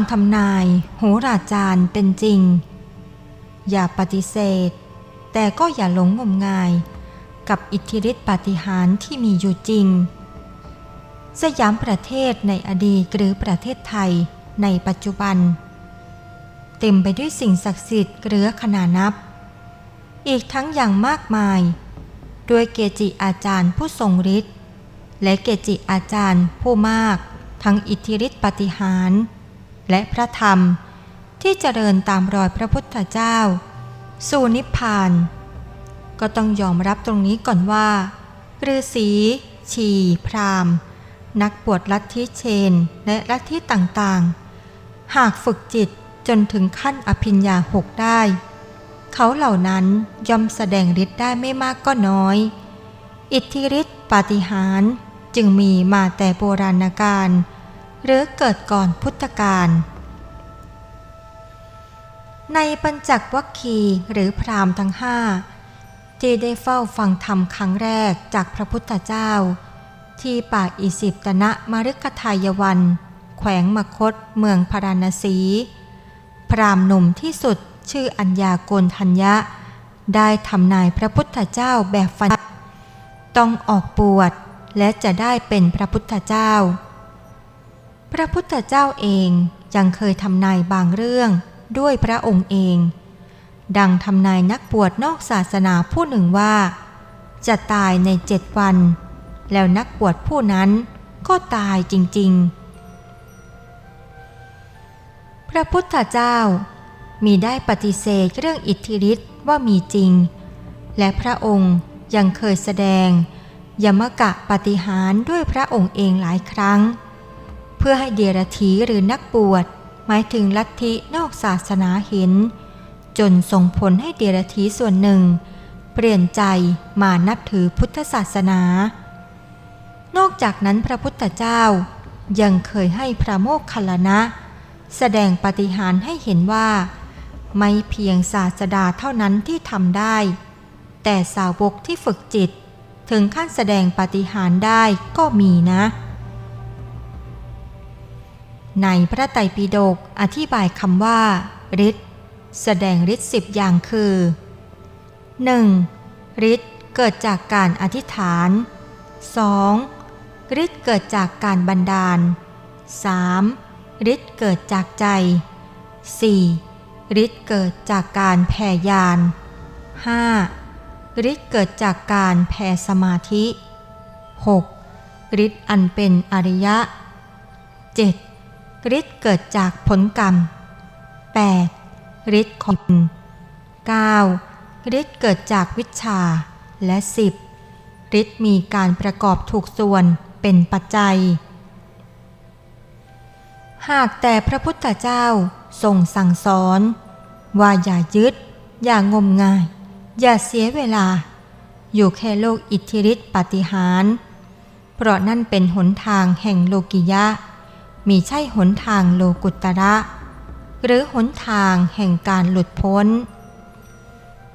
ำทำนาย โหราจารย์เป็นจริง อย่าปฏิเสธ แต่ก็อย่าหลงงมงาย กับอิทธิฤทธิปาฏิหาริย์ที่มีอยู่จริง สยามประเทศในอดีตหรือประเทศไทยในปัจจุบัน เต็มไปด้วยสิ่งศักดิ์สิทธิ์เหลือขนานับ อีกทั้งอย่างมากมาย ด้วยเกจิอาจารย์ผู้ทรงฤทธิ์และเกจิอาจารย์ผู้มาก ทั้งอิทธิฤทธิปาฏิหาริย์ และพระธรรมที่เจริญตามรอยพระพุทธเจ้า สู่นิพพาน ก็ต้องยอมรับตรงนี้ก่อนว่าฤาษีชีพรามนักบวชลัทธิเชน และลัทธิต่างๆ หากฝึกจิตจนถึงขั้นอภิญญาหกได้ เขาเหล่านั้นย่อมแสดงฤทธิ์ได้ไม่มากก็น้อย อิทธิฤทธิ์ปาฏิหาริย์จึงมีมาแต่โบราณกาล หรือเกิดก่อนพุทธกาลในปัญจักวัคคีหรือพราหมณ์ทั้งห้าที่ได้เฝ้าฟังธรรมครั้งแรกจากพระพุทธเจ้า ที่ป่าอิสิปตนะมฤคทายวัน แขวงมคตเมืองพาราณสี พราหมณ์หนุ่มที่สุดชื่ออัญญาโกณทัญญะ ได้ทำนายพระพุทธเจ้าแบบฟัน ต้องออกปวดและจะได้เป็นพระพุทธเจ้า พระพุทธเจ้าเองยังเคยทำนายบางเรื่องด้วยพระองค์เอง ดังทำนายนักบวชนอกศาสนาผู้หนึ่งว่า จะตายในเจ็ดวัน แล้วนักบวชผู้นั้นก็ตายจริง ๆ พระพุทธเจ้ามีได้ปฏิเสธเรื่องอิทธิฤทธิ์ว่ามีจริง และพระองค์ยังเคยแสดง ยมกะปฏิหารด้วยพระองค์เองหลายครั้ง พื่อให้เดียรถีหรือนักบวชหมายถึงลัทธินอกศาสนาเห็น จนส่งผลให้เดียรถีส่วนหนึ่ง เปลี่ยนใจมานับถือพุทธศาสนา นอกจากนั้นพระพุทธเจ้ายังเคยให้พระโมคคัลลนะ แสดงปฏิหารให้เห็นว่า ไม่เพียงศาสดาเท่านั้นที่ทำได้ แต่สาวกที่ฝึกจิต ถึงขั้นแสดงปฏิหารได้ก็มีนะ ในพระไตรปิฎกอธิบายคำว่าฤทธิ์แสดงฤทธิ์สิบอย่างคือ 1. ฤทธิ์เกิดจากการอธิษฐาน 2. ฤทธิ์เกิดจากการบันดาล 3. ฤทธิ์เกิดจากใจ 4. ฤทธิ์เกิดจากการแผ่ยาน 5. ฤทธิ์เกิดจากการแผ่สมาธิ 6. ฤทธิ์อันเป็นอริยะ 7. ฤทธิ์เกิดจากผลกรรม 8. ฤทธิ์ของ 9. ฤทธิ์เกิดจากวิชา และ 10. ฤทธิ์มีการประกอบถูกส่วนเป็นปัจจัย หากแต่พระพุทธเจ้าทรงสั่งสอน ว่าอย่ายึด อย่างงมงาย อย่าเสียเวลา อยู่แค่โลกอิทธิฤทธิปฏิหาร เพราะนั่นเป็นหนทางแห่งโลกิยะ มีใช่หนทางโลกุตระ หรือหนทางแห่งการหลุดพ้น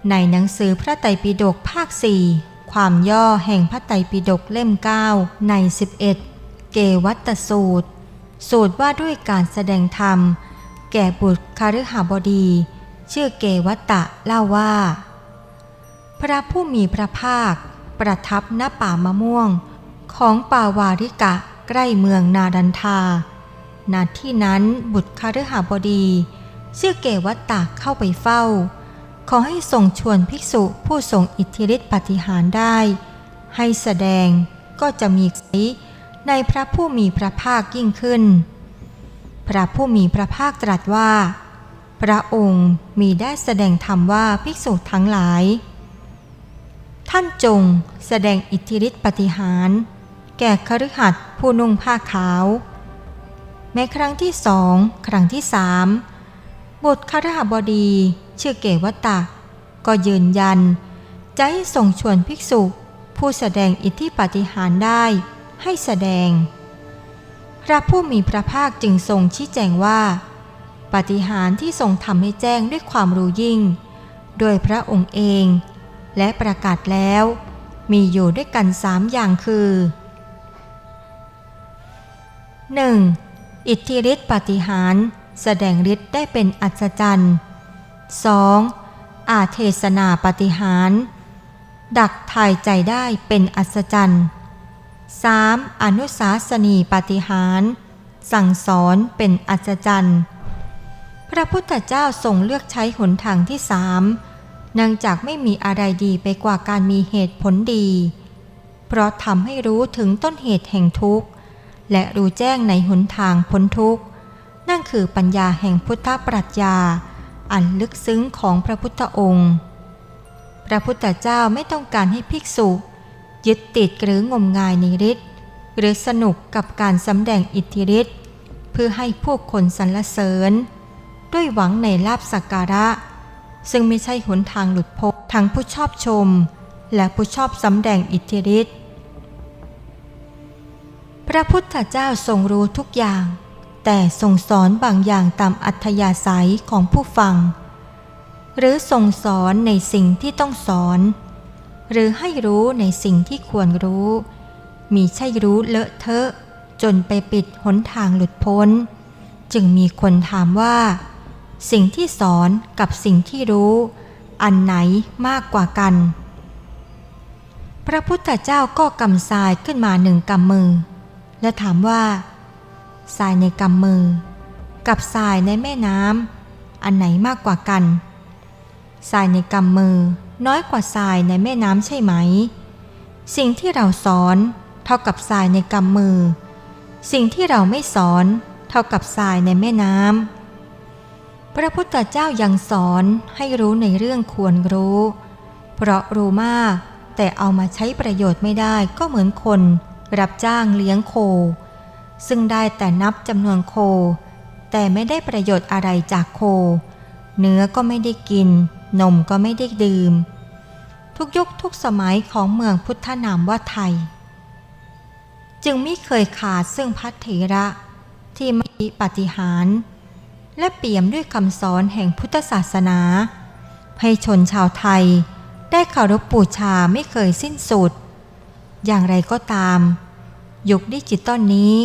ในหนังสือพระไตรปิฎกภาคสี่ความย่อแห่งพระไตรปิฎกเล่ม 9 ใน 11 เกวัตสูตร สูตรว่าด้วยการแสดงธรรม แก่บุตรคาฤหบดี ชื่อเกวัตตะเล่าว่า พระผู้มีพระภาค ประทับณป่ามะม่วง ของป่าวาริกะใกล้เมืองนาดันทา ณที่นั้นบุตรคาฤหบดี ชื่อเกวัตตะเข้าไปเฝ้า ขอให้ทรงชวนภิกษุผู้ทรงอิทธิฤทธิปฏิหารได้ ให้แสดงก็จะมีสีในพระผู้มีพระภาคยิ่งขึ้น พระผู้มีพระภาคตรัสว่า พระองค์มีได้แสดงธรรมว่าภิกษุทั้งหลาย ท่านจงแสดงอิทธิฤทธิปฏิหาร แก่คฤหัสถ์ผู้นุ่งผ้าขาว แม้ครั้งที่สองครั้งที่สามบุตรคฤหบดี ชื่อเกวัตตะ ก็ยืนยัน จะให้ส่งชวนภิกษุ ผู้แสดงอิทธิปาฏิหารย์ได้ให้แสดง พระผู้มีพระภาคจึงทรงชี้แจงว่า ปาฏิหารย์ที่ทรงทำให้แจ้งด้วยความรู้ยิ่ง โดยพระองค์เอง และประกาศแล้ว มีอยู่ด้วยกันสามอย่างคือ 1. อิทธิฤทธิปฏิหาร แสดงฤทธิ์ได้เป็นอัศจรรย์ 2. อาเทศนาปฏิหาร ดักถ่ายใจได้เป็นอัศจรรย์ 3. อนุสาสนีปฏิหาร สั่งสอนเป็นอัศจรรย์ พระพุทธเจ้าทรงเลือกใช้หนทางที่สามเนื่องจากไม่มีอะไรดีไปกว่าการมีเหตุผลดี เพราะทำให้รู้ถึงต้นเหตุแห่งทุกข์ และรู้แจ้งในหนทางพ้นทุกข์ นั่นคือปัญญาแห่งพุทธปรัชญา อันลึกซึ้งของพระพุทธองค์ พระพุทธเจ้าไม่ต้องการให้ภิกษุ ยึดติดหรืองมงายในฤทธิ์หรือสนุกกับการสำแดงอิทธิฤทธิ์เพื่อให้ผู้คนสรรเสริญ ด้วยหวังในลาบสักการะ ซึ่งไม่ใช่หนทางหลุดพ้นทั้งผู้ชอบชม และผู้ชอบสำแดงอิทธิฤทธิ์ พระพุทธเจ้าทรงรู้ทุกอย่าง แต่ทรงสอนบางอย่างตามอัธยาศัยของผู้ฟัง หรือทรงสอนในสิ่งที่ต้องสอน หรือให้รู้ในสิ่งที่ควรรู้ มีใช่รู้เลอะเทอะ จนไปปิดหนทางหลุดพ้น จึงมีคนถามว่า สิ่งที่สอนกับสิ่งที่รู้ อันไหนมากกว่ากัน พระพุทธเจ้าก็กำทรายขึ้นมาหนึ่งกำมือ และถามว่าทรายในกำมือ กับทรายในแม่น้ำอันไหนมากกว่ากันทรายในกำมือน้อยกว่าทรายในแม่น้ำใช่ไหม สิ่งที่เราสอนเท่ากับทรายในกำมือ สิ่งที่เราไม่สอนเท่ากับทรายในแม่น้ำพระพุทธเจ้ายังสอนให้รู้ในเรื่องควรรู้ เพราะรู้มากแต่เอามาใช้ประโยชน์ไม่ได้ก็เหมือนคน รับจ้างเลี้ยงโค ซึ่งได้แต่นับจำนวนโค แต่ไม่ได้ประโยชน์อะไรจากโค เนื้อก็ไม่ได้กิน นมก็ไม่ได้ดื่ม ทุกยุคทุกสมัยของเมืองพุทธนามว่าไทย จึงไม่เคยขาดซึ่งพัทเถระที่มีปฏิหาร และเปี่ยมด้วยคำสอนแห่งพุทธศาสนา ให้ชนชาวไทยได้เคารพบูชาไม่เคยสิ้นสุด อย่างไรก็ตาม ยุคดิจิตอลนี้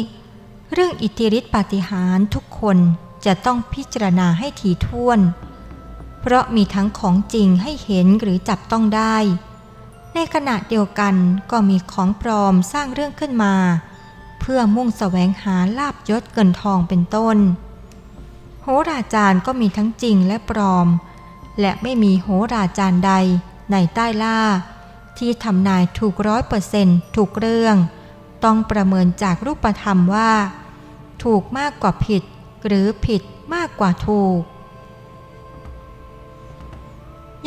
เรื่องอิทธิฤทธิปาฏิหาริย์ทุกคนจะต้องพิจารณาให้ถี่ถ้วน เพราะมีทั้งของจริงให้เห็นหรือจับต้องได้ ในขณะเดียวกันก็มีของปลอมสร้างเรื่องขึ้นมา เพื่อมุ่งแสวงหาลาบยศเกินทองเป็นต้น โหราจารย์ก็มีทั้งจริงและปลอม และไม่มีโหราจารย์ใดในใต้ล่า ที่ทำนายถูกร้อยเปอร์เซนต์ถูกเรื่อง ต้องประเมินจากรูปธรรมว่า ถูกมากกว่าผิด หรือผิดมากกว่าถูก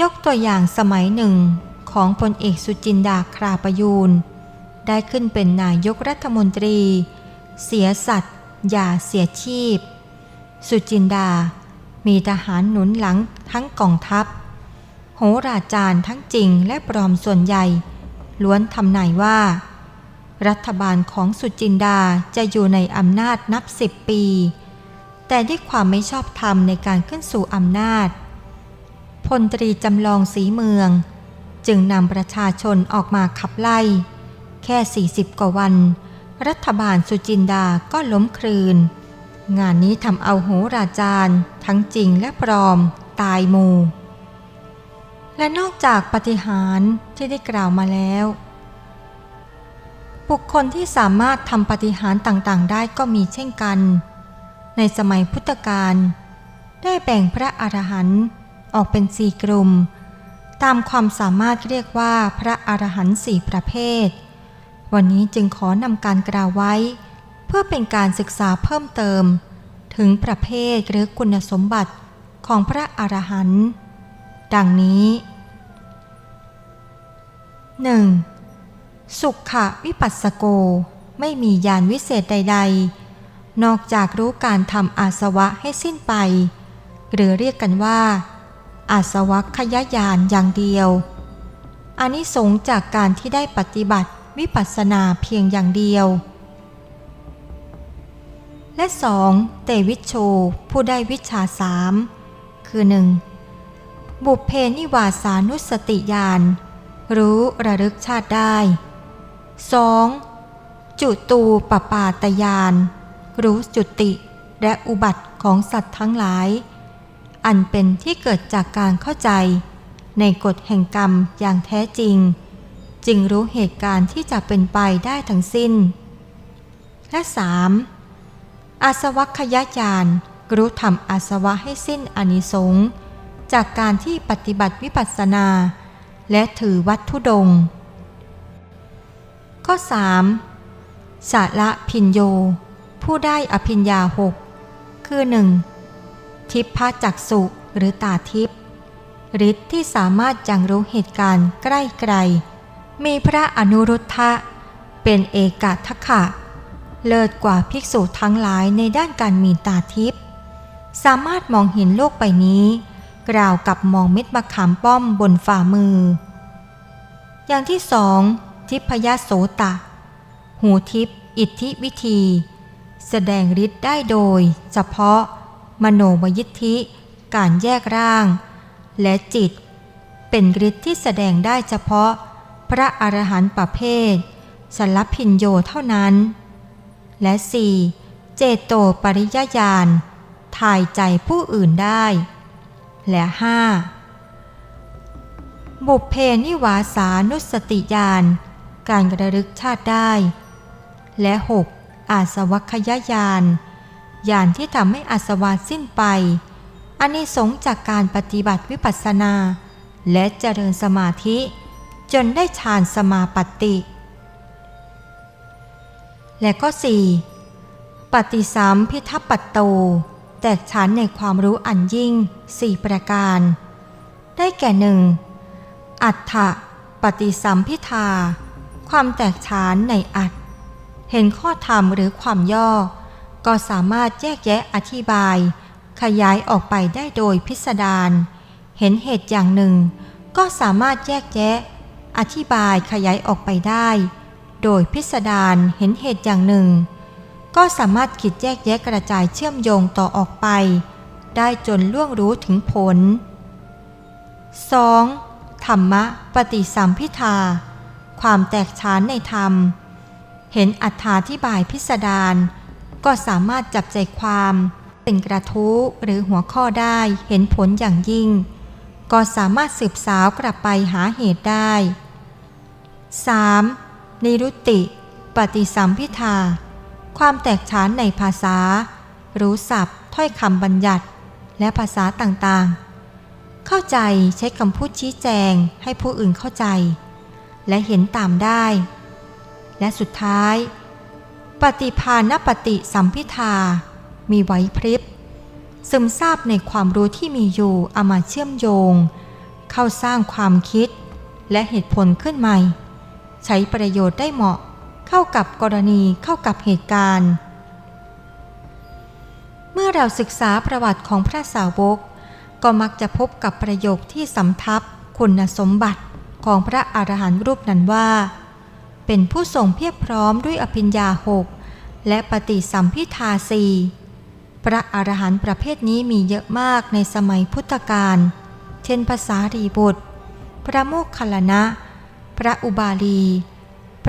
ยกตัวอย่างสมัยหนึ่งของพลเอกสุจินดาคราประยูนได้ขึ้นเป็นนายกรัฐมนตรี เสียสัตว์ อย่าเสียชีพ สุจินดา มีทหารหนุนหลังทั้งกองทัพ โหราจารย์ทั้งจริงและปลอมส่วนใหญ่ ล้วนทำนายว่า รัฐบาลของสุจินดาจะอยู่ในอำนาจนับสิบปี แต่ด้วยความไม่ชอบธรรมในการขึ้นสู่อำนาจ พลตรีจำลองสีเมือง จึงนำประชาชนออกมาขับไล่ แค่ 40 กว่าวัน รัฐบาลสุจินดาก็ล้มคลืน งานนี้ทำเอาโหราจารย์ ทั้งจริงและปลอม ตายหมู่ และนอกจากปฏิหารที่ได้กล่าวมาแล้ว บุคคลที่สามารถทำปฏิหารต่างๆ ได้ก็มีเช่นกัน ในสมัยพุทธกาลได้แบ่งพระอรหันต์ออกเป็นสี่กลุ่ม ตามความสามารถเรียกว่าพระอรหันต์สี่ประเภท วันนี้จึงขอนำการกล่าวไว้ เพื่อเป็นการศึกษาเพิ่มเติม ถึงประเภทหรือคุณสมบัติของพระอรหันต์ ดังนี้ 1. สุขะวิปัสสโกไม่มียานวิเศษใด ๆ นอกจากรู้การทำอาสวะให้สิ้นไป หรือเรียกกันว่า อาสวัคยายานอย่างเดียวอานิสงส์จากการที่ได้ปฏิบัติวิปัสสนาเพียงอย่างเดียว และสองเตวิชโช ผู้ได้วิชาสามคือหนึ่ง บุพเพนิวาสานุสติญาณรู้ระลึกชาติได้ 2. จุตูปปาตยาน รู้จุติและอุบัติของสัตว์ทั้งหลาย อันเป็นที่เกิดจากการเข้าใจ ในกฎแห่งกรรมอย่างแท้จริง จึงรู้เหตุการณ์ที่จะเป็นไปได้ทั้งสิ้น และ 3. อาสวัคยญาณรู้ทำอาสวะให้สิ้นอานิสงส์ จากการที่ปฏิบัติวิปัสสนา และถือวัตถุดง ข้อ 3. สาระพินโย ผู้ได้อภิญญาหกคือ 1. ทิพพจักสุหรือตาทิพฤทธิ์ที่สามารถยังรู้เหตุการณ์ใกล้ไกล มีพระอนุรุทธะ เป็นเอกาทักขะ เลิศกว่าภิกษุทั้งหลายในด้านการมีตาทิพสามารถมองเห็นโลกใบนี้ กล่าวกับมองเม็ดมะขามป้อมบนฝ่ามือ อย่างที่สอง ทิพยโสตะ หูทิพย์อิทธิวิธี แสดงฤทธิ์ได้โดย เฉพาะ มโนมยิทธิ การแยกร่าง และจิต เป็นฤทธิ์ที่แสดงได้เฉพาะ พระอรหันต์ประเภทสลพินโยเท่านั้น และ 4. เจโตปริยญาณถ่ายใจผู้อื่นได้ และ 5. บุพเพนิวาสานุสติญาณการระลึกชาติได้ และ 6. อาสวัคยญาณญาณที่ทำให้อาสวะสิ้นไปอานิสงส์จากการปฏิบัติวิปัสสนา และเจริญสมาธิ จนได้ฌานสมาปติและก็ 4. ปฏิสัมพิทัปปตโต แตกฉานในความรู้อันยิ่งสี่ประการ ได้แก่หนึ่งอัฏฐปฏิสัมพิทา ความแตกฉานในอัตเห็นข้อธรรมหรือความย่อ ก็สามารถแยกแยะอธิบาย ขยายออกไปได้โดยพิสดารเห็นเหตุอย่างหนึ่ง ก็สามารถแยกแยะ อธิบายขยายออกไปได้ โดยพิสดารเห็นเหตุอย่างหนึ่ง ก็สามารถคิดแยกแยะกระจายเชื่อมโยงต่อออกไป ได้จนล่วงรู้ถึงผล 2. ธรรมะปฏิสัมพิทา ความแตกฉานในธรรม เห็นอัธาธิบายพิสดารก็สามารถจับใจความเป็นกระทู้หรือหัวข้อได้เห็นผลอย่างยิ่ง ก็สามารถสืบสาวกลับไปหาเหตุได้ 3. นิรุตติ ปฏิสัมพิทา ความแตกฉานในภาษา รู้ศัพท์ ถ้อยคำบัญญัติ และภาษาต่างๆ เข้าใจใช้คำพูดชี้แจงให้ผู้อื่นเข้าใจ และเห็นตามได้ และสุดท้าย ปฏิภาณปฏิสัมพิทา มีไหวพริบ ซึมซาบในความรู้ที่มีอยู่เอามาเชื่อมโยง เข้าสร้างความคิด และเหตุผลขึ้นใหม่ ใช้ประโยชน์ได้เหมาะ เข้ากับกรณีเข้ากับเหตุการณ์ เมื่อเราศึกษาประวัติของพระสาวก ก็มักจะพบกับประโยคที่สำทับคุณสมบัติของพระอรหันต์รูปนั้นว่า เป็นผู้ทรงเพียบพร้อมด้วยอภิญญาหกและปฏิสัมพิทาสีพระอรหันต์ประเภทนี้มีเยอะมากในสมัยพุทธกาล เช่นภาษารีบุตร พระโมคคัลลนะ พระอุบาลี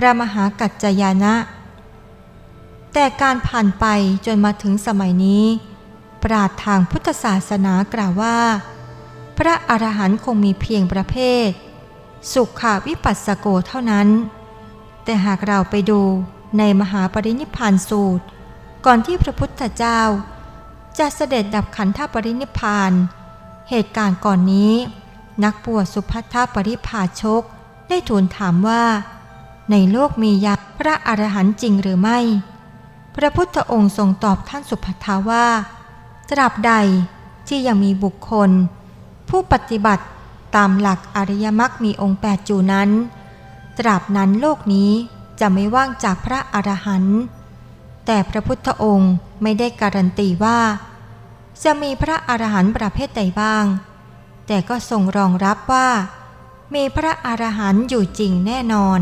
พระมหากัจจายนะ แต่การผ่านไปจนมาถึงสมัยนี้ ปราดทางพุทธศาสนากล่าวว่า พระอรหันต์คงมีเพียงประเภท สุขาวิปัสสโกเท่านั้น แต่หากเราไปดูในมหาปรินิพานสูตร ก่อนที่พระพุทธเจ้า จะเสด็จดับขันธปรินิพาน เหตุการณ์ก่อนนี้ นักบวชสุภัทธปริภาชกได้ทูลถามว่า ในโลกมียักษ์พระอรหันต์จริงหรือไม่ พระพุทธองค์ทรงตอบท่านสุภัทาว่า ตราบใดที่ยังมีบุคคล ผู้ปฏิบัติตามหลักอริยมรรคมีองค์แปดจูนั้น ตราบนั้นโลกนี้จะไม่ว่างจากพระอรหันต์แต่พระพุทธองค์ไม่ได้การันตีว่า จะมีพระอรหันต์ประเภทใดบ้าง แต่ก็ทรงรองรับว่า มีพระอรหันต์อยู่จริงแน่นอน